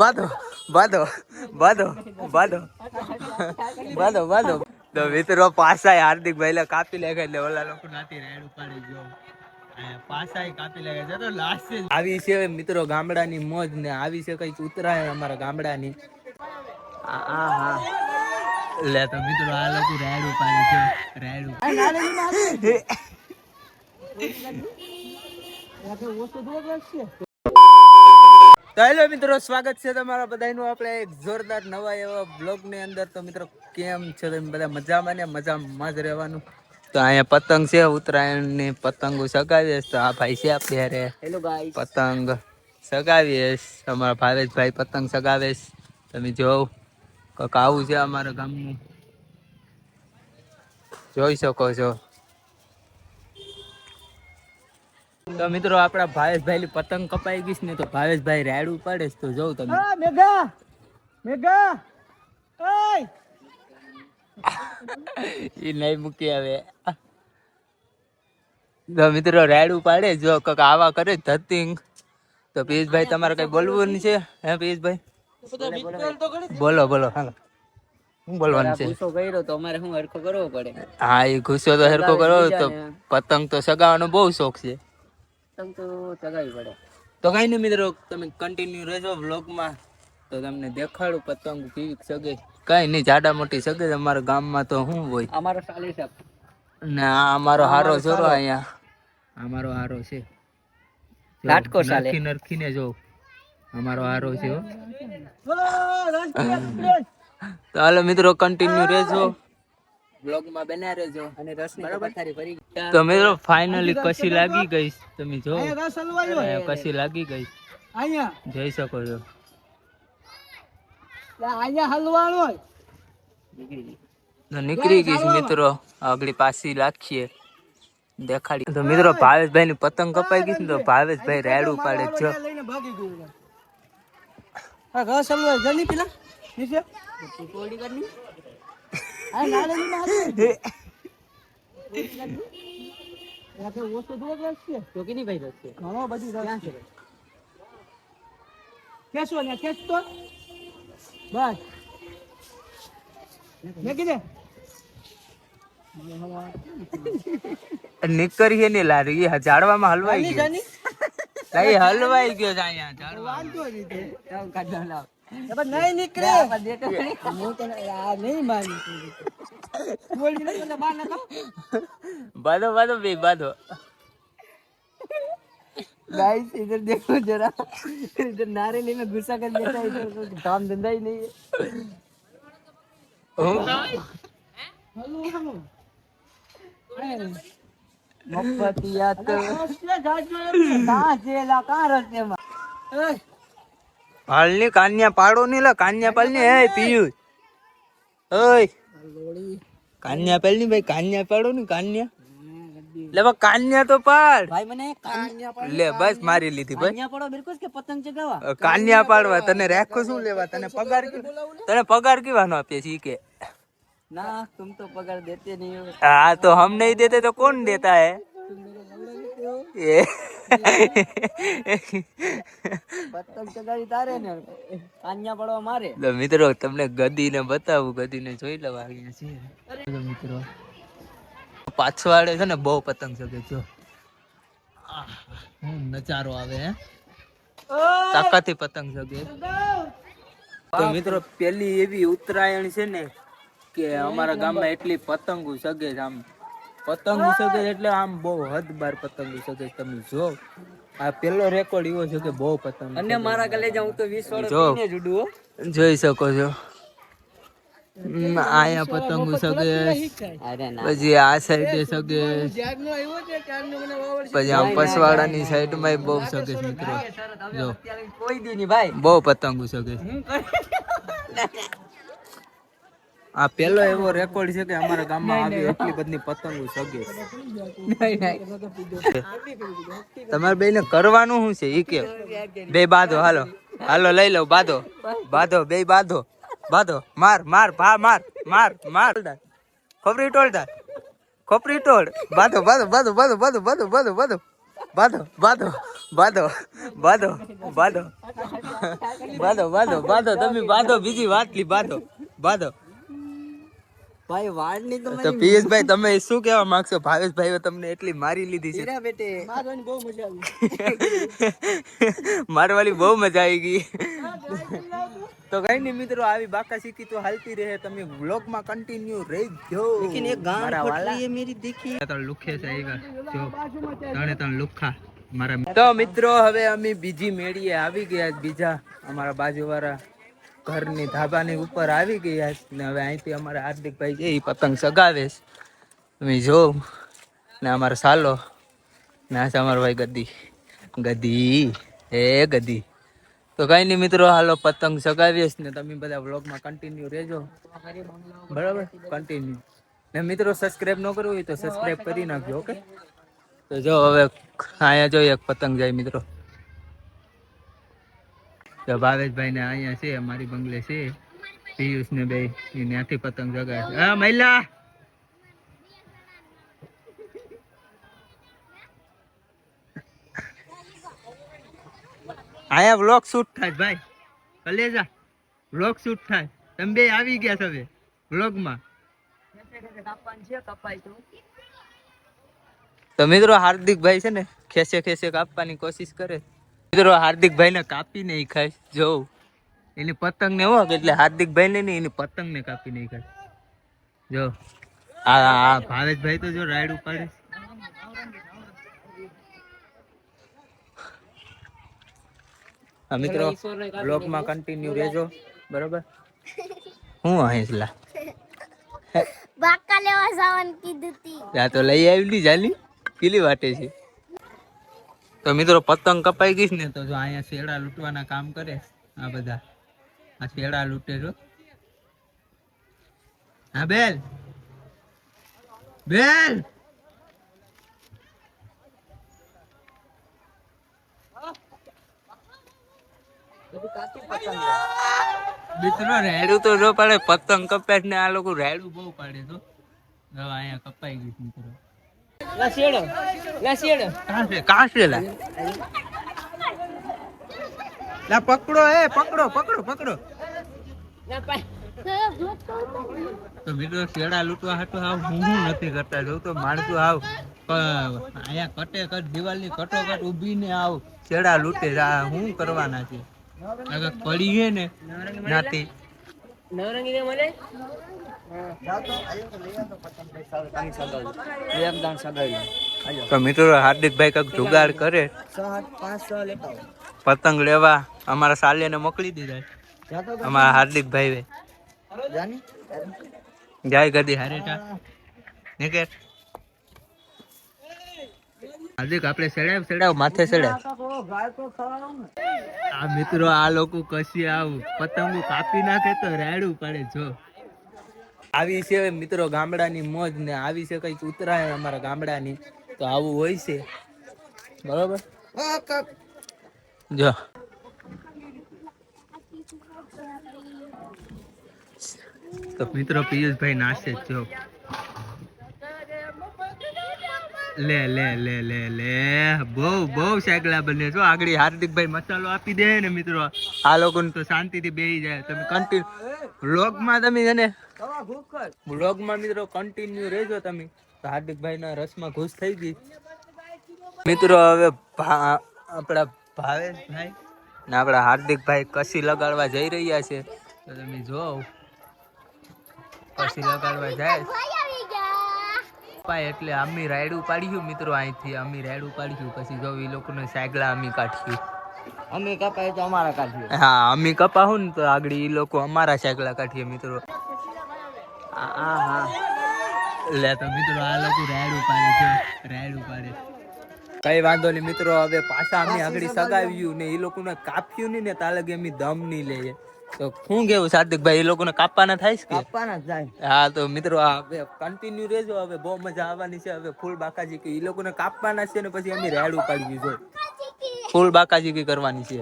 બાંધો બાંધો બાંધો બાંધો બાંધો બાંધો. તો મિત્રો પાસા હાર્દિક ભાઈ લે કાપી લે એટલે ઓલા લોકો નાથી રેડ ઉપાડી જો પાસા કાપી લે છે તો લાસ્ટ આવી છે મિત્રો ગામડાની મોજ ને આવી છે કઈ ઉતરાય અમારા ગામડાની. આ હા. લે તો મિત્રો આ લોકો રેડ ઉપાડે છે. રેડ તો હેલો મિત્રો સ્વાગત છે તમારા બધાનું. આપણે એક જોરદાર નવા એવા બ્લોગની અંદર. તો મિત્રો કેમ છો તમે બધા? મજામાં ને? મજામાં જ રહેવાનું. તો અહીંયા પતંગ છે ઉત્તરાયણની પતંગો સગાવીએ તો આ ભાઈ છે આપણે હેલો ગાઈસ પતંગ સગાવીએ અમારા ભાવેશભાઈ પતંગ સગાવે તમે જોવ. કંઈક આવું છે અમારા ગામનું. જોઈ શકો છો. તો મિત્રો આપણા ભાવેશભાઈ ની પતંગ કપાઈ ગઈ છે ને તો ભાવેશભાઈ રાયડું પાડે છે. તો જોઉં તમે. મેઘા મેઘા એ નહીં મૂકી આવે. તો મિત્રો રાયડું પાડે જો કક આવા કરે ધતિંગ તો પિયુષભાઈ તમારે કઈ બોલવું છે? હે પિયુષભાઈ? બોલો બોલો હાલો. શું બોલવાનું છે? ગુસ્સો કર્યો તો અમારે શું હરખો કરવો પડે? હા એ ગુસ્સો તો હરકો કરો તો પતંગ તો સગાવાનો બહુ શોખ છે. તમ તો ચગાવી પડે. તો કઈ નહીં મિત્રો તમે કન્ટિન્યુ રહેજો વ્લોગમાં. તો તમને દેખાડું પતંગ કેવી સગે. કઈ નહીં જાડા મોટી સગે અમારા ગામમાં તો શું હોય. અમારો સાલી સાહેબ ના અમારો હારો જોરો અહીંયા. અમારો હારો છે. લાટકો સાલે. નરખી નરખીને જો. અમારો હારો છે હો. તો હાલો મિત્રો કન્ટિન્યુ રહેજો. બ્લોગમાં બન્યા રહેજો. અને રસની પથારી ભરી તો મિત્રો ફાઇનલી કશી લાગી ગઈ? તમે જો. કશી લાગી ગઈ? અહીંયા? જઈ શકો છો. અહીંયા હલવાનો નીકળી ગઈ. મિત્રો. આગળ પાછી રાખીએ દેખાડી. તો મિત્રો ભાવેશભાઈ ની પતંગ કપાઈ ગઈ ને તો ભાવેશભાઈ રેડું પાડે છે. જો લઈને ભાગી ગયું હા ઘર હલવાય જની પેલા. નીચે. કોડી કરની? આ નાલે ની માં ઓછો છે તો કે નહીં ભાઈ રસ છે. ઘણો બધી રસ છે. ખેંચો ને ખેંચ બસ. મેકી દે નીકળીએ ને લારી એ ઝાડવામાં હલવાઈ ગયો. જાની? કઈ હલવાઈ ગયો છે અહીંયા ઝાડવા નહીં લાવ. નીકળે. હું તને આ નહીં માની बांधो बांधो बे बांधो गाइस इधर देखो जरा। इधर नारेली में गुस्सा कर देता है इधर काम धंधा ही नहीं है। हेलो हेलो મફતિયા तो કાં જેલા કાં રસ્તે માં હાલની કાન્યા પાડો ની લા કાન્યા પાલની હે કાન્યા પેલની ભાઈ કાન્યા પાડો ને કાન્યા? લે બા કાન્યા તો પાડ. ભાઈ મને કાન્યા પાડ લે બસ મારી લીધી ભાઈ કાન્યા પાડો બિલકુલ કે પતંગ ચગાવા કાન્યા પાડવા તને રાખો શું લેવા? તને પગાર તને પગાર કેવાનો આપે છીએ કે. ના તુમ તો પગાર દેતે નહીં. હા તો હમ નહીં દેતે તો કોણ દેતા હે? એ પતંગ ચગાવી તારે ને કાન્યા પડવા મારે. તો મિત્રો તમને ગદીને બતાવું ગદીને જોઈ લેવા આવ્યા છીએ. મિત્રો પાછવાડે છે ને બહુ પતંગ ચગે જો. આહ, નજારો આવે હે. તાકાથી પતંગ ચગે તો મિત્રો પેલી એવી ઉત્તરાયણ છે ને કે અમારા ગામમાં એટલી પતંગો સગે છે આમ. પતંગો સગે એટલે આમ બહુ હદ બાર પતંગો સગે તમે જો આ પેલો રેકોર્ડ એવો છે કે બહુ પતંગ અને મારા ગલે જાઉં તો 20 વાળો પીને જ જોઈ શકો છો. આયા પતંગો સગે પછી આ સાઈડે સગે મને વાવડ પછી આમ પસવાડાની સાઈડમાં બહુ સગે મિત્રો. જો. કોઈ દી નહીં ભાઈ. બહુ પતંગો સગે છે. આ પેલો એવો રેકોર્ડ છે કે અમારા ગામમાં આવી એટલી બધી પતંગો સગે તમારે બેને કરવાનું શું છે ઈ કે બે બાધો હાલો હાલો લઈ લો બાધો બાધો બે બાંધો બાધો માર માર ભા માર માર માર ખોપરી ટોળ તાર ખોપરી ટોળ બાધો બાધો બાધો બાધો બાધો બાધો બાધો બાધો બાધો બાધો બાધો બાધો બાધો બાધો બાધો બાંધો તમે બાંધો બીજી વાતલી બાંધો બાંધો ભાઈ વાળની તો તો પીએસભાઈ તમે શું કહેવા માંગશો? ભાવેશભાઈએ તમને એટલી મારી લીધી છે. હીરા બેટે. મારવાની બહુ મજા આવી. મારવાની બહુ મજા આવી ગઈ. તો કઈ નહીં મિત્રો આવી બાકા સીકી તો હાલતી રહે. તમે વ્લોગમાં કન્ટિન્યુ રહી જો લેકિન એક ગાન ફટલી એ મેરી દેખી. તો લુખે છે આઈગા જો. તણે તણ લુખા. મારા તો મિત્રો હવે અમે બીજી મેળીએ. આવી ગયા બીજા અમારા બાજુવાળા. ઘરની ધાબાની ઉપર આવી ગયા છે ને હવે અહીંથી અમારા હાર્દિકભાઈ છે એ પતંગ સગાવે છે. તમે જો ને અમારો સાલો. ને આ છે અમારો ભાઈ ગદી ગદી એ ગદી તો કઈ નહીં મિત્રો, હાલો પતંગ સગાવીએ ને તમે બધા વ્લોગમાં કન્ટિન્યુ રહેજો. બરાબર? કન્ટિન્યુ ને મિત્રો સબસ્ક્રાઈબ ન કરવું હોય તો સબસ્ક્રાઈબ કરી નાખજો, ઓકે? તો જો હવે અહીંયા જોઈએ પતંગ જાય મિત્રો. તો ભાવેશભાઈ ને અહીંયા છે, અમારી બંગલે છે. પિયુષ ને બે ત્યાંથી પતંગ જગાય છે. હા, મહિલા! આયા વ્લોગ શૂટ થાય ભાઈ. કલેજા વ્લોગ શૂટ થાય. તમે બે આવી ગયા છો હવે વ્લોગમાં તો મિત્રો હાર્દિક ભાઈ છે ને ખેસે ખેસે કાપવાની કોશિશ કરે. મિત્રો હાર્દિકભાઈ ને કાપી નહીં ખાય. જોઉં એની પતંગ ને હો એટલે હાર્દિકભાઈ ને નહીં એની પતંગ ને કાપી નહીં ખાય. જો આ ભાવેશભાઈ તો જો રાઈડ ઉપાડે મિત્રો બ્લોગમાં કન્ટિન્યુ રહેજો બરોબર? હું અહીંસલા બાકા લેવા જવાનું કીધું તી. તો લઈ આવેલી જાલી. પેલી વાટે છે. તો મિત્રો પતંગ કપાઈ ગઈ ને, તો જો અહીંયા શેડા લૂંટવાના કામ કરે આ બધા. આ શેડા લૂંટે જો. હા, બેલ. બેલ. મિત્રો રેડું તો જો પડે, પતંગ કપાય ને આ લોકો રેડું બહુ પાડે તો અહીંયા કપાઈ ગઈ મિત્રો. લા. પકડો એ પકડો પકડો પકડો. તો મિત્રો શેડા લૂંટવા હાટું આવ હું હું નથી કરતા? જોઉં તો માણસો આવ. અહીંયા કટે કટ દિવાલની કટો કટ ઊભીને આવ. શેડા લૂંટે હું કરવાના છે? અગર પડી ને નાતી. નવરંગી સગાઈ તો મિત્રો, હાર્દિકભાઈ કંઈક જુગાડ કરે. પતંગ લેવા અમારા સાલિયાને મોકલી દીધા. અમારા હાર્દિકભાઈ જાય ગદી હારેટા હાર્દિક, આપણે સેડાવ સેડાવ, માથે સડાવ. ને આ મિત્રો, આ લોકો કશી આવું. પતંગો કાપી નાખે તો રાયડું પડે, જો. આવી છે મિત્રો ગામડાની મોજ ને આવી છે કંઈક ઉતરાય અમારા ગામડાની, તો આવું હોય છે. બરોબર? જો. તો મિત્રો પિયુષભાઈ નાશે જ જો લે લે લે લે લે. બહુ બહુ સેગલા બને છો. આગળ હાર્દિકભાઈ મસાલો આપી દે ને મિત્રો. આ લોકોને તો શાંતિથી બેસી જાય. તમે કન્ટિન્યુ વ્લોગમાં તમે છે ને કવા માં વ્લોગમાં મિત્રો કન્ટિન્યુ રહેજો તમે. તો હાર્દિકભાઈના રસમાં ઘૂસ થઈ ગઈ. મિત્રો હવે આપણા ભાવેશભાઈ ને આપણા હાર્દિકભાઈ કસી લગાડવા જઈ રહ્યા છે. તો તમે જો કસી લગાડવા જાય. ભાઈ આવી ગયા પાય એટલે અમી રાયડું પાડ્યું મિત્રો અહીંથી. અમી રાયડું પાડ્યું પછી જો એ લોકોને સાયકલા અમી કાઢ્યું અમે કપાય તો અમારા કાઢીએ. હા અમી કપાવું ને તો આગળ એ લોકો અમારા સાયકલા કાઢીએ મિત્રો. આ આ હા. લે તો મિત્રો આ લોકો રાયડું પાડે છે. રાયડું પાડે કઈ વાંધો નહીં મિત્રો હવે પાછા અમે આગળ સગાવ્યું ને એ લોકોને કાપ્યું નહીં ને તાલગે અમે દમ નહીં લઈએ. તો શું કેવું સાદિકભાઈ એ લોકોને કાપવાના થાય છે કે? થાય. હા તો મિત્રો હવે કન્ટિન્યુ રહેજો હવે બહુ મજા આવવાની છે. હવે ફૂલ બાકાજી કે એ લોકોને કાપવાના છે ને પછી અમે રેડ ઉપાડી જો ફૂલ બાકાજી કરવાની છે.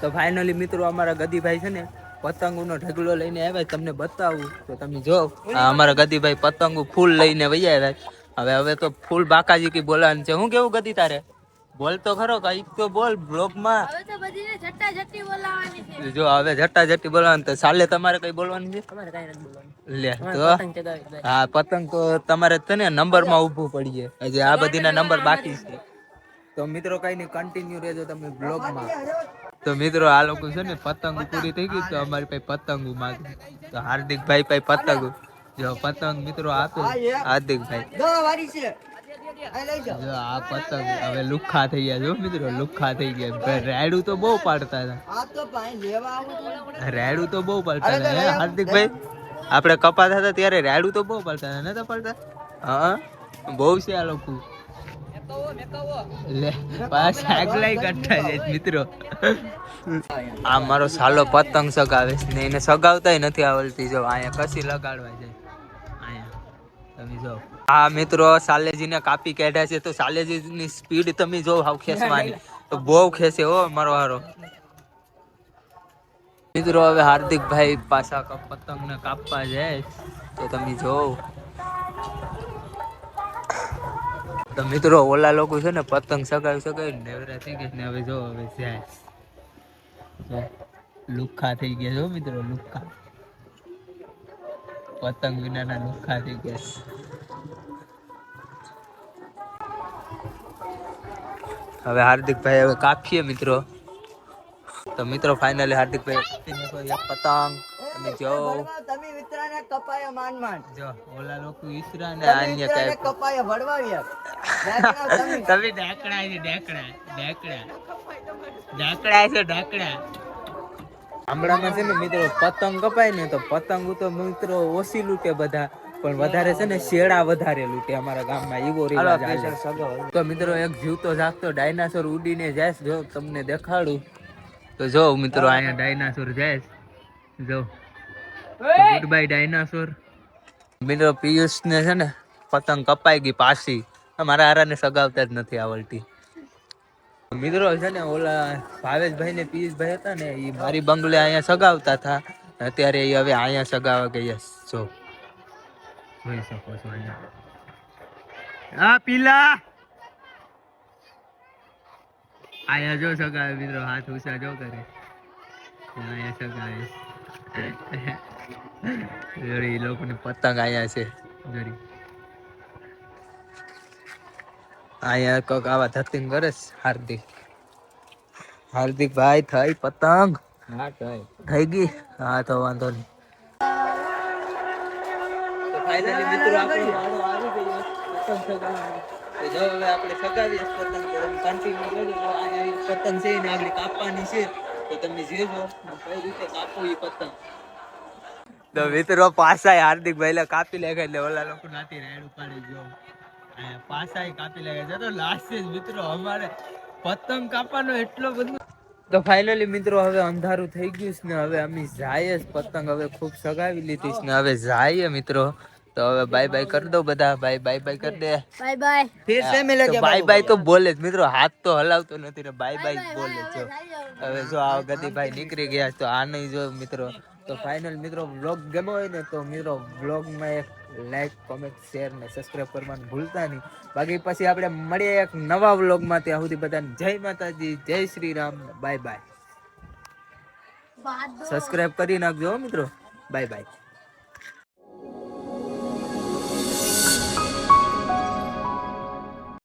તો ફાઇનલી મિત્રો અમારા ગદીભાઈ છે ને પતંગોનો ઢગલો લઈને આવ્યા તમને બતાવું તો તમે જો આ અમારા ગદીભાઈ પતંગો ફૂલ લઈને વૈયા આવ્યા હવે હવે તો ફૂલ બાકાજી કી બોલાવાનું છે. હું કેવું ગદી તારે? બોલ તો ખરો કંઈક તો બોલ બ્લોગમાં હવે તો બધીને છટ્ટા છટ્ટી બોલાવાની છે. જો હવે જટ્ટા જટ્ટી બોલવાનું તો સાલે તમારે કઈ બોલવાનું છે? અમારે કાંઈ નથી બોલવાનું. લે તો. હા પતંગ તો તમારે છે ને નંબરમાં ઊભું પડીએ હજી આ બધીના નંબર બાકી છે. તો મિત્રો કઈ નહીં કન્ટિન્યુ રહેજો તમે બ્લોગમાં. તો મિત્રો આ લોકો છે ને પતંગ પૂરી થઈ ગઈ તો અમારી પાસે પતંગ માંગે. તો હાર્દિકભાઈ પાસે પતંગ જો પતંગ મિત્રો આપે. હાર્દિકભાઈ. દવા વાળી છે. આ લઈ જાઓ જો આ પતંગ હવે લુખ્ખા થઈ ગયા જો મિત્રો લુખ્ખા થઈ ગયા. રેડું તો બહુ પાડતા હતા. રેડું તો બહુ પાડતા હતા હાર્દિકભાઈ આપણે કપાત હતા ત્યારે રેડું તો બહુ પાડતા હતા નતા પાડતા? હા બહુ છે આ લોકો. મિત્રો. આ મારો સાલો પતંગ સગાવે ને એને સગાવતા નથી આવડતી જો અહીંયા કસી લગાડવા જાય. આ મિત્રો સાલેજીને કાપી કાઢ્યા છે, તો સાલેજીની સ્પીડ તમે જો હાવ ખેંચવાની. તો બહુ ખેસે હો મારો હારો. મિત્રો, હવે હાર્દિકભાઈ પાછા પતંગને કાપવા જાય. તો તમે જોવ. તો મિત્રો, ઓલા લોકો છે ને પતંગ સગાવી સગાવી નેવરા થઈ ગયા ને હવે જો હવે જાય. લુખા થઈ ગયા જો મિત્રો, લુખા. પતંગ વિનાના લુખા થઈ ગયા હવે હાર્દિકભાઈ હવે કાપીએ મિત્રો. તો મિત્રો ફાઇનલી હાર્દિકભાઈ પતંગ તમે જો. તમે વિતરાને કપાયા માન માન જો ઓલા લોકો ઈસરા ને તમે આન્ય વિતરાને કાંઈ કપાયા તમે. તમે ડાકડા છે ડાકડા ડાકડા ડાકડા છે ડાકડા છે ને મિત્રો પતંગ કપાય ને તો પતંગ તો મિત્રો ઓછી લૂટે બધા. પણ વધારે છે ને શેડા વધારે લૂંટે અમારા ગામમાં એવો રિવાજ. તો મિત્રો એક જીવતો જાગતો ડાયનાસોર ઉડીને જાય જો તમને દેખાડું. તો જો મિત્રો અહીંયા ડાયનાસોર જાય જો. Good bye dinosaur. મિત્રો પિયુષ ને છે ને પતંગ કપાઈ ગઈ પાછી. મારા હારાને સગાવતા જ નથી આવડતી મિત્રો છે ને ઓલા ભાવેશભાઈ ને પિયુષભાઈ હતા ને એ મારી બંગલે અહીંયા સગાવતા હતા. અત્યારે એ હવે અહીંયા સગાવા ગયા છે. જોઈ શકો છો અહીંયા પીલા. આયા જો સગાવે મિત્રો હાથ ઉછા જો કરે. અહીંયા સગાવે જોડી લોકોને પતંગ આયા છે જોડી. અહીંયા કોક આવા ધતિંગ કરે હાર્દિક હાર્દિક. ભાઈ થઈ પતંગ? હા થઈ ગઈ? હા તો વાંધો નહીં. ફાઇનલી મિત્રો આપણો વારો આવી ગયો પતંગ સગાવવાનો. તો જો હવે આપણે સગાવીએ પતંગ તો તમે કન્ટિન્યુ રહેજો જો અહીંયા પતંગ છે ને આગળ કાપવાની છે. તો તમે જોજો કઈ રીતે કાપો એ પતંગ. તો મિત્રો પાસા હાર્દિક ભાઈ કાપી લે એટલે ઓલા લોકો નાતી રાયડ ઉપાડી જો પાસા કાપી લે છે તો લાસ્ટ મિત્રો અમારે પતંગ કાપવાનો એટલો બધો તો ફાઇનલી મિત્રો હવે અંધારું થઈ ગયું છે ને હવે અમે જાય જ પતંગ. હવે ખૂબ સગાવી લીધી છે ને હવે જાય મિત્રો. તો હવે બાય બાય કરી દો બધા. બાય બાય બાય કરી દે. બાય બાય ફિર સે મિલેંગે બાય બાય તો બોલે જ. મિત્રો હાથ તો હલાવતો નથી ને બાય બાય બોલે જો હવે જો આ ગતિભાઈ નીકળી ગયા તો આ નહીં જો મિત્રો. તો ફાઇનલ મિત્રો વ્લોગ ગમ્યો હોય ને તો મિત્રો વ્લોગમાં એક લાઈક કોમેન્ટ શેર ને સબસ્ક્રાઇબ કરવાનું ભૂલતા નહીં. બાકી પછી આપણે મળીએ એક નવા વ્લોગમાં ત્યાં સુધી બધાને જય માતાજી જય Shri Ram bye bye subscribe કરી નાખજો હો મિત્રો. Bye bye